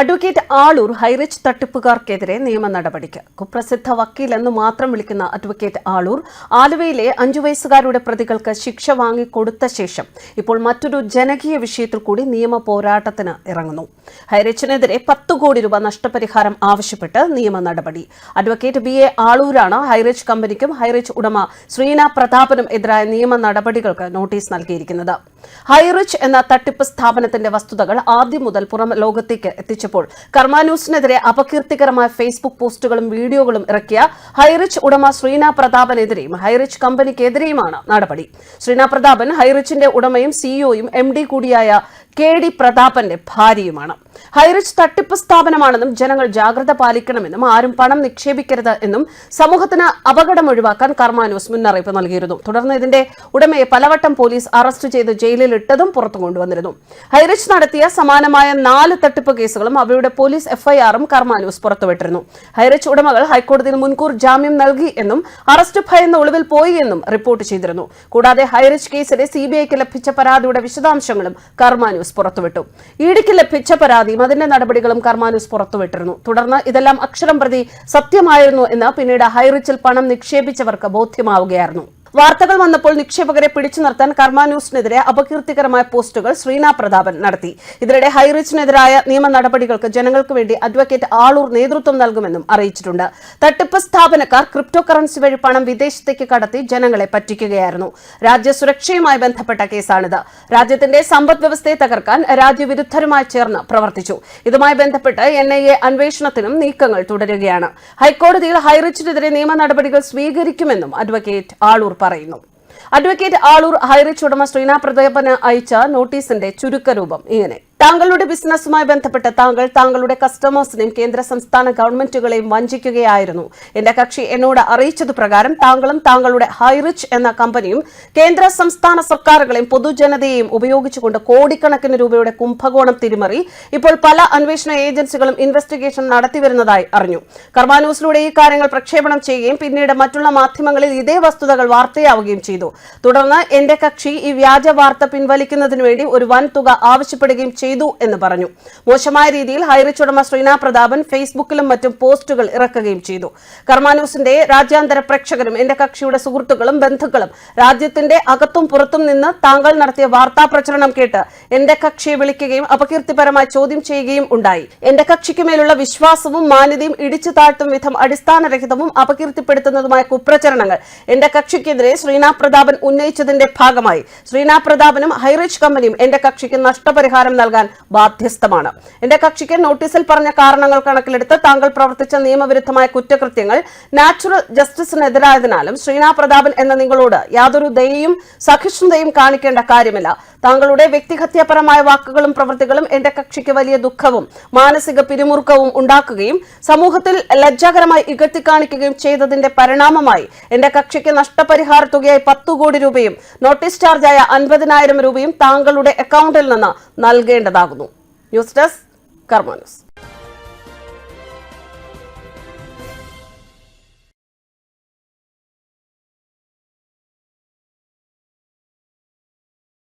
Advocate Aloor Highrich തട്ടിപ്പുകാർക്കെതിരെ നിയമ നടപടിക്ക്. കുപ്രസിദ്ധ വക്കീൽ എന്ന് മാത്രം വിളിക്കുന്ന അഡ്വക്കേറ്റ് ആളൂർ ആലുവയിലെ അഞ്ചു വയസ്സുകാരുടെ പ്രതികൾക്ക് ശിക്ഷ വാങ്ങിക്കൊടുത്ത ശേഷം ഇപ്പോൾ മറ്റൊരു ജനകീയ വിഷയത്തിൽ കൂടി നിയമ പോരാട്ടത്തിന് ഇറങ്ങുന്നു. ഹൈറിച്ചിനെതിരെ പത്ത് കോടി രൂപ നഷ്ടപരിഹാരം ആവശ്യപ്പെട്ട് നിയമ നടപടി. അഡ്വക്കേറ്റ് ബി എ ആളൂരാണ് ഹൈറിച്ച് കമ്പനിക്കും ഹൈറിച്ച് ഉടമ ശ്രീന പ്രതാപനും എതിരായ നിയമ നടപടികൾക്ക് നോട്ടീസ് നൽകിയിരിക്കുന്നത്. ഹൈറിച്ച് എന്ന തട്ടിപ്പ് സ്ഥാപനത്തിന്റെ വസ്തുതകൾ ആദ്യം മുതൽ പുറം ലോകത്തേക്ക് എത്തിച്ചപ്പോൾ കർമാന്യൂസിനെതിരെ അപകീർത്തികരമായ ഫേസ്ബുക്ക് പോസ്റ്റുകളും വീഡിയോകളും ഇറക്കിയ ഹൈറിച്ച് ഉടമ ശ്രീന പ്രതാപനെതിരെയും ഹൈറിച്ച് കമ്പനിക്കെതിരെയുമാണ് നടപടി. ശ്രീന പ്രതാപൻ ഹൈറിച്ചിന്റെ ഉടമയും സിഇഒയും എം ഡി കൂടിയായ കെ ഡി പ്രതാപന്റെ ഭാര്യയുമാണ്. ഹൈറിച്ച് തട്ടിപ്പ് സ്ഥാപനമാണെന്നും ജനങ്ങൾ ജാഗ്രത പാലിക്കണമെന്നും ആരും പണം നിക്ഷേപിക്കരുത് എന്നും സമൂഹത്തിന് അപകടം ഒഴിവാക്കാൻ കർമാനൂസ് മുന്നറിയിപ്പ് നൽകിയിരുന്നു. തുടർന്ന് ഇതിന്റെ ഉടമയെ പലവട്ടം പോലീസ് അറസ്റ്റ് ചെയ്ത് ജയിലിലിട്ടതും പുറത്തു കൊണ്ടുവന്നിരുന്നു. ഹൈറിച്ച് നടത്തിയ സമാനമായ നാല് തട്ടിപ്പ് കേസുകളും അവയുടെ പോലീസ് എഫ്ഐആറും കർമാനോസ് പുറത്തുവിട്ടിരുന്നു. ഹൈറിച്ച് ഉടമകൾ ഹൈക്കോടതിയിൽ മുൻകൂർ ജാമ്യം നൽകി എന്നും അറസ്റ്റ് ഭയന്ന് ഒളിവിൽ പോയി എന്നും റിപ്പോർട്ട് ചെയ്തിരുന്നു. കൂടാതെ ഹൈറിച്ച് കേസിലെ സിബിഐക്ക് ലഭിച്ച പരാതിയുടെ വിശദാംശങ്ങളും കർമാനൂസ് പുറത്തുവിട്ടു. ഇഡിക്ക് ലഭിച്ച പരാതിയും അതിന്റെ നടപടികളും കർമാനുസ് പുറത്തുവിട്ടിരുന്നു. തുടർന്ന് ഇതെല്ലാം അക്ഷരം പ്രതി സത്യമായിരുന്നു എന്ന് പിന്നീട് ഹൈറിച്ചിൽ പണം നിക്ഷേപിച്ചവർക്ക് ബോധ്യമാവുകയായിരുന്നു. വാർത്തകൾ വന്നപ്പോൾ നിക്ഷേപകരെ പിടിച്ചു നിർത്താൻ കർമാന്യൂസിനെതിരെ അപകീർത്തികരമായ പോസ്റ്റുകൾ ശ്രീന പ്രതാപൻ നടത്തി. ഇതിനിടെ ഹൈറിച്ചിനെതിരായ നിയമ നടപടികൾക്ക് ജനങ്ങൾക്ക് വേണ്ടി അഡ്വക്കേറ്റ് ആളൂർ നേതൃത്വം നൽകുമെന്നും അറിയിച്ചിട്ടുണ്ട്. തട്ടിപ്പ് സ്ഥാപനക്കാർ ക്രിപ്റ്റോ കറൻസി വഴി പണം വിദേശത്തേക്ക് കടത്തി ജനങ്ങളെ പറ്റിക്കുകയായിരുന്നു. രാജ്യസുരക്ഷയുമായി ബന്ധപ്പെട്ട കേസാണിത്. രാജ്യത്തിന്റെ സമ്പദ് വ്യവസ്ഥയെ തകർക്കാൻ രാജ്യവിരുദ്ധരുമായി ചേർന്ന് പ്രവർത്തിച്ചു. ഇതുമായി ബന്ധപ്പെട്ട് എൻ ഐ എ അന്വേഷണത്തിനും നീക്കങ്ങൾ തുടരുകയാണ്. ഹൈക്കോടതിയിൽ ഹൈറിച്ചിനെതിരെ നിയമ നടപടികൾ സ്വീകരിക്കുമെന്നും അഡ്വക്കേറ്റ് ആളൂർ പറയുന്നു. അഡ്വക്കേറ്റ് ആളൂർ ഹൈറിച്ച് ഉടമ ശ്രീനാ പ്രതാപന് അയച്ച നോട്ടീസിന്റെ ചുരുക്കരൂപം ഇങ്ങനെ. താങ്കളുടെ ബിസിനസ്സുമായി ബന്ധപ്പെട്ട് താങ്കൾ താങ്കളുടെ കസ്റ്റമേഴ്സിനെയും കേന്ദ്ര സംസ്ഥാന ഗവൺമെന്റുകളെയും വഞ്ചിക്കുകയായിരുന്നു. എന്റെ കക്ഷി എന്നോട് അറിയിച്ചത് പ്രകാരം താങ്കളും താങ്കളുടെ ഹൈറിച്ച് എന്ന കമ്പനിയും കേന്ദ്ര സംസ്ഥാന സർക്കാരുകളെയും പൊതുജനതയെയും ഉപയോഗിച്ചുകൊണ്ട് കോടിക്കണക്കിന് രൂപയുടെ കുംഭകോണം തിരിമറി ഇപ്പോൾ പല അന്വേഷണ ഏജൻസികളും ഇൻവെസ്റ്റിഗേഷൻ നടത്തിവരുന്നതായി അറിഞ്ഞു. കർമാന്യൂസിലൂടെ ഈ കാര്യങ്ങൾ പ്രക്ഷേപണം ചെയ്യുകയും പിന്നീട് മറ്റുള്ള മാധ്യമങ്ങളിൽ ഇതേ വസ്തുതകൾ വാർത്തയാവുകയും ചെയ്തു. തുടർന്ന് എന്റെ കക്ഷി ഈ വ്യാജ വാർത്ത പിൻവലിക്കുന്നതിന് വേണ്ടി ഒരു വൻ തുക ആവശ്യപ്പെടുകയും ചെയ്തു. എന്ന് പറഞ്ഞു. മോശമായ രീതിയിൽ ഹൈറിച്ച് ഉടമ ശ്രീനാ പ്രതാപൻ ഫേസ്ബുക്കിലും മറ്റും പോസ്റ്റുകൾ ഇറക്കുകയും ചെയ്തു. കർമാന്യൂസിന്റെ രാജ്യാന്തര പ്രേക്ഷകരും എന്റെ കക്ഷിയുടെ സുഹൃത്തുക്കളും ബന്ധുക്കളും രാജ്യത്തിന്റെ അകത്തും പുറത്തും നിന്ന് താങ്കൾ നടത്തിയ വാർത്താ പ്രചരണം കേട്ട് എന്റെ കക്ഷിയെ വിളിക്കുകയും അപകീർത്തിപരമായി ചോദ്യം ചെയ്യുകയും ഉണ്ടായി. എന്റെ കക്ഷിക്ക് മേലുള്ള വിശ്വാസവും മാന്യതയും ഇടിച്ചു താഴ്ത്തും വിധം അടിസ്ഥാനരഹിതവും അപകീർത്തിപ്പെടുത്തുന്നതുമായ കുപ്രചരണങ്ങൾ എന്റെ കക്ഷിക്കെതിരെ ശ്രീനാ പ്രതാപൻ ഉന്നയിച്ചതിന്റെ ഭാഗമായി. ശ്രീനാ പ്രതാപനും ഹൈറിച്ച് കമ്പനിയും എന്റെ കക്ഷിക്ക് നഷ്ടപരിഹാരം നൽകാൻ ബാധ്യസ്ഥമാണ്. എന്റെ കക്ഷിക്ക് നോട്ടീസിൽ പറഞ്ഞ കാരണങ്ങൾ കണക്കിലെടുത്ത് താങ്കൾ പ്രവർത്തിച്ച നിയമവിരുദ്ധമായ കുറ്റകൃത്യങ്ങൾ നാച്ചുറൽ ജസ്റ്റിസിനെതിരായതിനാലും ശ്രീനാ പ്രതാപൻ എന്ന നിങ്ങളോട് യാതൊരു ദയയും സഹിഷ്ണുതയും കാണിക്കേണ്ട കാര്യമില്ല. താങ്കളുടെ വ്യക്തിഹത്യാപരമായ വാക്കുകളും പ്രവൃത്തികളും എന്റെ കക്ഷിക്ക് വലിയ ദുഃഖവും മാനസിക പിരിമുറുക്കവും ഉണ്ടാക്കുകയും സമൂഹത്തിൽ ലജ്ജാകരമായി ഇകഴ്ത്തിക്കാണിക്കുകയും ചെയ്തതിന്റെ പരിണാമമായി എന്റെ കക്ഷിക്ക് നഷ്ടപരിഹാര തുകയായി പത്തു കോടി രൂപയും നോട്ടീസ് ചാർജായ അൻപതിനായിരം രൂപയും താങ്കളുടെ അക്കൗണ്ടിൽ നിന്ന് നൽകേണ്ടതാകുന്നു. News desk Karma news.